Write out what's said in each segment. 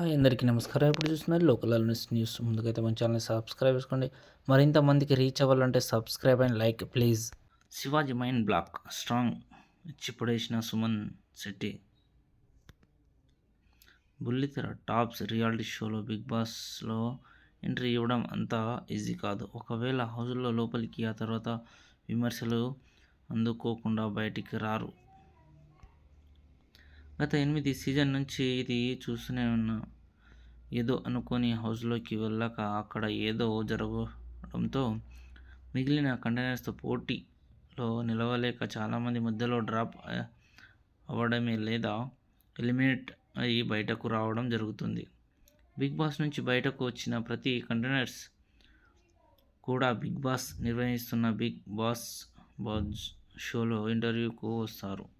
Hi అందరికీ నమస్కారం. ఇప్పుడు చూస్తున్నారు? Local news news. ముందుకైతే మన ఛానల్ని సబ్స్క్రైబ్ చేసుకోండి. మరింత మందికి రీచ్ అవ్వాలంటే subscribe and like please. Shivaji mind block. Strong. చిప్పుడేసిన Suman Shetty. బుల్లితెర టాప్స్ రియాలిటీ షోలో బిగ్ బాస్లో ఎంట్రీ ఇవ్వడం అంత ఈజీ కాదు. ఒకవేళ హౌస్లో లోపలికి ఆ తర్వాత విమర్శలు అందుకోకుండా బయటికి రారు. గత ఎనిమిది సీజన్ నుంచి ఇది చూస్తూనే ఉన్నా. ఏదో అనుకొని హౌస్లోకి వెళ్ళాక అక్కడ ఏదో జరగడంతో మిగిలిన కంటైనర్స్తో పోటీలో నిలవలేక చాలామంది మధ్యలో డ్రాప్ అవ్వడమే లేదా ఎలిమినేట్ అయ్యి బయటకు రావడం జరుగుతుంది. బిగ్ బాస్ నుంచి బయటకు వచ్చిన ప్రతి కంటైనర్స్ కూడా బిగ్ బాస్ నిర్వహిస్తున్న బిగ్ బాస్ బాజ్ షోలో ఇంటర్వ్యూకు వస్తారు.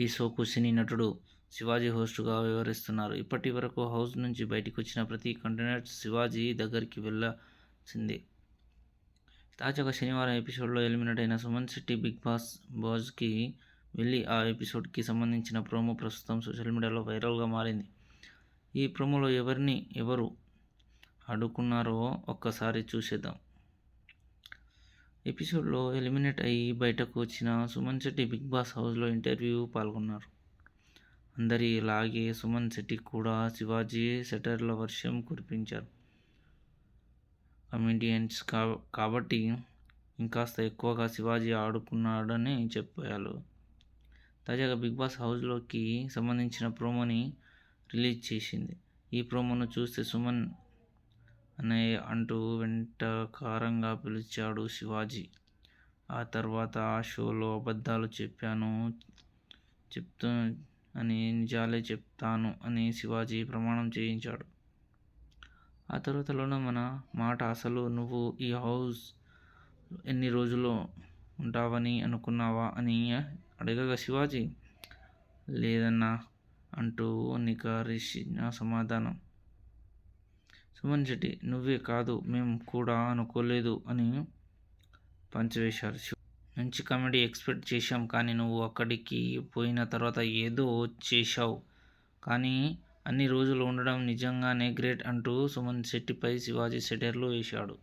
ఈ షోకు సినీ నటుడు శివాజీ హోస్టుగా వ్యవహరిస్తున్నారు. ఇప్పటి వరకు హౌస్ నుంచి బయటకు వచ్చిన ప్రతి కంటెనర్ శివాజీ దగ్గరికి వెళ్ళాల్సిందే. తాజాగా శనివారం ఎపిసోడ్లో ఎలిమినేట్ అయిన సుమన్ శెట్టి బిగ్ బాస్ బాజ్కి వెళ్ళి ఆ ఎపిసోడ్కి సంబంధించిన ప్రోమో ప్రస్తుతం సోషల్ మీడియాలో వైరల్గా మారింది. ఈ ప్రోమోలో ఎవరిని ఎవరు అడుగుకున్నారో ఒక్కసారి చూసేద్దాం. ఎపిసోడ్లో ఎలిమినేట్ అయ్యి బయటకు వచ్చిన సుమన్ శెట్టి బిగ్ బాస్ హౌస్లో ఇంటర్వ్యూ పాల్గొన్నారు. అందరి లాగే సుమన్ శెట్టి కూడా శివాజీ సెటర్ల వర్షం కురిపించారు. కమెడియన్స్ కా కాబట్టి ఇంకాస్త ఎక్కువగా శివాజీ ఆడుకున్నాడని చెప్పారు. తాజాగా బిగ్ బాస్ హౌస్లోకి సంబంధించిన ప్రోమోని రిలీజ్ చేసింది. ఈ ప్రోమోను చూస్తే సుమన్ అన్నయ్య అంటూ వెంటకారంగా పిలిచాడు శివాజీ. ఆ తర్వాత ఆ షోలో అబద్ధాలు చెప్పాను చెప్తూ అని నిజాలే చెప్తాను అని శివాజీ ప్రమాణం చేయించాడు. ఆ తర్వాతలోనే మన మాట అసలు నువ్వు ఈ హౌస్ ఎన్ని రోజులు ఉంటావని అనుకున్నావా అని అడగగా శివాజీ లేదన్నా అంటూ నికారిసిన సమాధానం సుమన్ శెట్టి నువ్వే కాదు మేము కూడా అనుకోలేదు అని పంచవేశారు మంచి కామెడీ ఎక్స్పెక్ట్ చేశాం కానీ నువ్వు అక్కడికి పోయిన తర్వాత ఏదో చేశావు. కానీ అన్ని రోజులు ఉండడం నిజంగానే గ్రేట్ అంటూ సుమన్ శెట్టిపై శివాజీ సెటైర్లు వేశాడు.